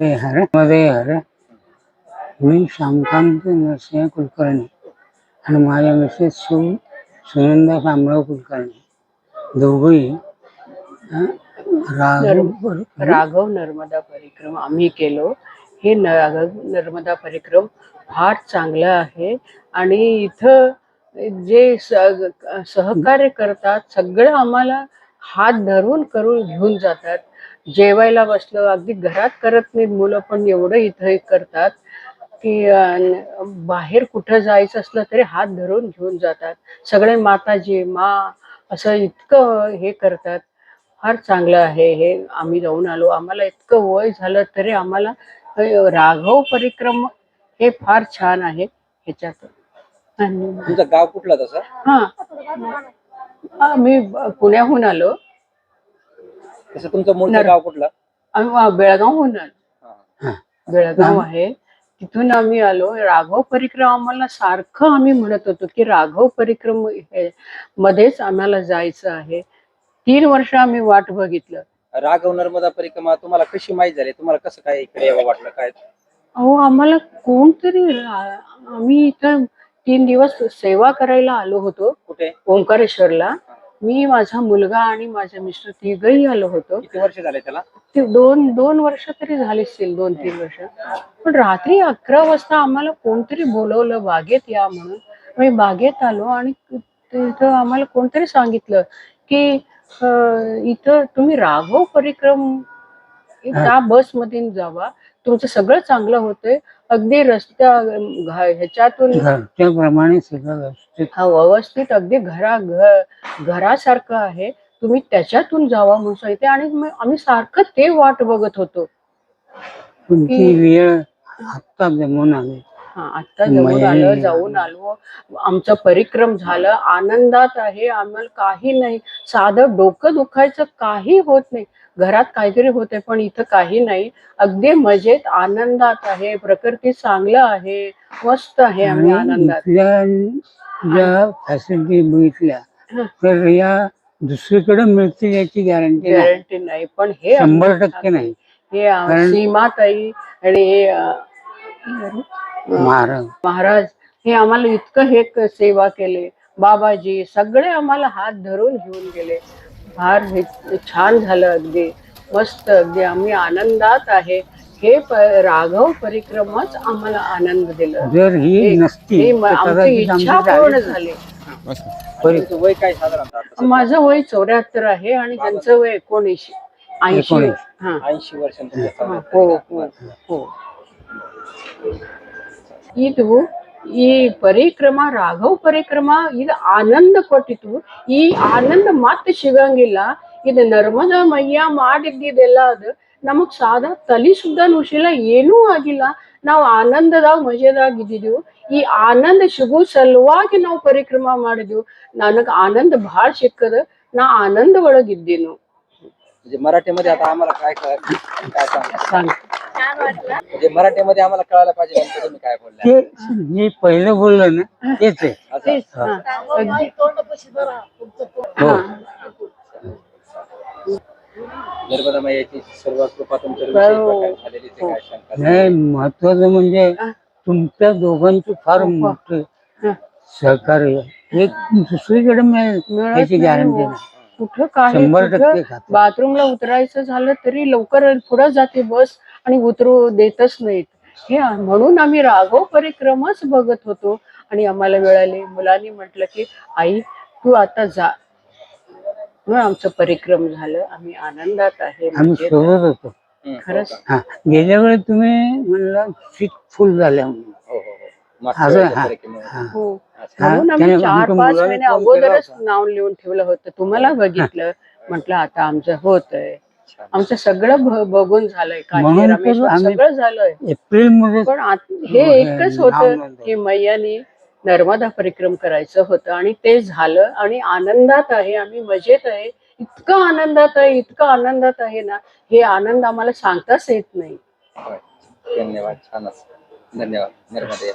हे हरमध्ये हर. मी श्यामकांत नरसिंह कुलकर्णी आणि माझ्या मिसेस सु सुनंदा शामराव कुलकर्णी. दोघंही राघव राघव नर्मदा परिक्रम आम्ही केलो. हे राघव नर्मदा परिक्रम फार चांगलं आहे आणि इथं जे सहकार्य करतात सगळं आम्हाला हात धरून करून घेऊन जातात. जेवायला बसलं अगदी घरात करत नाहीत मुलं पण एवढं इथं करतात की बाहेर कुठं जायचं असलं तरी हात धरून घेऊन जातात. सगळे माताजी मा असं इतकं हे करतात. फार चांगलं आहे हे. आम्ही जाऊन आलो. आम्हाला इतकं वय झालं तरी आम्हाला राघव परिक्रम हे फार छान आहे ह्याच्यात. गाव कुठलं तसं हा. हा, मी पुण्याहून आलो. तसं तुमचं नर- गाव कुठलं? आम्ही बेळगावहून आलो. हा. बेळगाव आहे. तिथून आम्ही आलो. राघव परिक्रम आम्हाला सारखं आम्ही म्हणत होतो की राघव परिक्रम हे मध्येच आम्हाला जायचं आहे. तीन वर्ष आम्ही वाट बघितलं. राघव नर्मदा परिक्रमा तुम्हाला कशी माहीत झाली? तुम्हाला कसं काय इकडे यावं वाटलं? काय? अहो आम्हाला कोणतरी रा- आम्ही इथं तीन दिवस सेवा करायला आलो होतो कुठे? ओंकारेश्वरला. मी माझा मुलगा आणि माझे मिस्टर तिघही आलो होतो. किती वर्ष झाले त्याला? ते दोन दोन वर्ष तरी झाली असतील दोन तीन वर्ष. पण रात्री अकरा वाजता आम्हाला कोणतरी बोलवलं बागेत या म्हणून. आम्ही बागेत आलो आणि तिथं आम्हाला कोणतरी सांगितलं की इथं तुम्ही राघव परिक्रम त्या बस मधून जावा. तुमचं सगळं चांगलं होतंय. अगदी रस्त्या ह्याच्यातून घरच्याप्रमाणे सगळं व्यवस्थित. हा व्यवस्थित अगदी घरा घरासारखं आहे. तुम्ही त्याच्यातून जावा म्हणून सांगितले आणि आम्ही सारखं ते वाट बघत होतो. तुमची वेळ आत्ता जमून आली. हा आता जवळ आलं जाऊन आलो. आमचं परिक्रम झालं. आनंदात आहे. आम्हाला काही नाही. साधं डोकं दुखायचं काही होत नाही. घरात काहीतरी होते पण इथं काही नाही. अगदी मजेत आनंदात आहे. प्रकृती चांगलं आहे. मस्त आहे आम्ही आनंदात. ज्या फॅसिलिटी बघितल्या. तर या दुसरीकडे मिळतील याची गॅरंटी गॅरंटी नाही पण हे शंभर टक्के नाही. हे सीमाताई आणि महाराज. महाराज हे आम्हाला इतकं हे सेवा केले. बाबाजी सगळे आम्हाला हात धरून घेऊन गेले. फार हे छान झालं अगदी. मस्त अगदी. आम्ही आनंदात आहे. हे राघव परिक्रमच आम्हाला आनंद दिला. जर ही नसती आमची इच्छा पूर्ण झाली. वय काय साधारणतः आता? माझं वय चौऱ्याहत्तर आहे आणि त्यांचं वय एकोणीसशे ऐंशी. हा. ऐंशी वर्षांचं हा, हो हो हो. ಇದು ಈ ಪರಿಕ್ರಮ ರಾಘವ್ ಪರಿಕ್ರಮ ಇದು ಆನಂದ ಕೊಟ್ಟಿತು ಈ ಆನಂದ ಮತ್ತೆ ಸಿಗಂಗಿಲ್ಲ ಇದು ನರ್ಮದಾ ಮಯ್ಯ ಮಾಡಿದ್ದಿದೆಲ್ಲ ಅದು ನಮಗ್ ಸಾದಾ ತಲಿ ಸುದ್ದ ನುಸಿಲ್ಲ ಏನೂ ಆಗಿಲ್ಲ ನಾವು ಆನಂದದಾಗ ಮಜೆದಾಗ ಇದ್ದಿದ್ವು ಈ ಆನಂದ ಸಿಗೋ ಸಲುವಾಗಿ ನಾವು ಪರಿಕ್ರಮ ಮಾಡಿದ್ವು ನನಗ್ ಆನಂದ ಬಹಳ ಸಿಕ್ಕದ ನಾ ಆನಂದ ಒಳಗಿದ್ದೀನು म्हणजे मराठीमध्ये आता आम्हाला काय काय काय सांगा सांग म्हणजे मराठीमध्ये आम्हाला कळायला पाहिजे नेमकं तुम्ही काय बोलल्या ते मी पहिलं बोललो ना तेच आहे हा. हो नर्मदा सर्व कृपा तुमच्या हो. प्रकारे झालेली ते काय शंका नाही महत्वाचं म्हणजे. तुमच्या दोघांचं फार हो. मोठं हा. सहकार्य एक दुसरीकडे मिळेल मिळत याची नाही गॅरंटी हो. नाही कुठं काय शंभर कुठं. बाथरूमला उतरायचं झालं तरी लवकर पुढं जाते बस आणि उतरू देतच नाहीत हे आ- म्हणून आम्ही राघव परिक्रमच बघत होतो आणि आम्हाला मिळाले मुलांनी म्हटलं की आई तू आता जा मग आमचं परिक्रम झालं आम्ही आनंदात आहे आम्ही मजेत आहे. शोधत होतो हम्म, हो खरंच? हा गेल्या वेळी तुम्ही म्हणलं सीट फुल झाल्या म्हणून हो हो हो मागच्या असं वेळेस हा परिक्रमेमध्ये. हा. हो हा, म्हणून आम्ही त्याने चार पाच महिने अगोदरच. नाव लिहून ठेवलं होतं. तुम्हाला बघितलं. म्हटलं आता आमचं होत आहे छान. आमचं सगळं बघून झालंय. सगळं झालंय. एप्रिलमध्ये पण हे एकच होतं. की मैयानी नर्मदा परिक्रम करायचं होतं आणि ते झालं आणि आनंदात आहे आम्ही मजेत आहे. इतकं आनंदात आहे इतकं आनंदात आहे ना हे आनंद आम्हाला सांगताच येत नाही. धन्यवाद. छानच धन्यवाद. नर्मदा.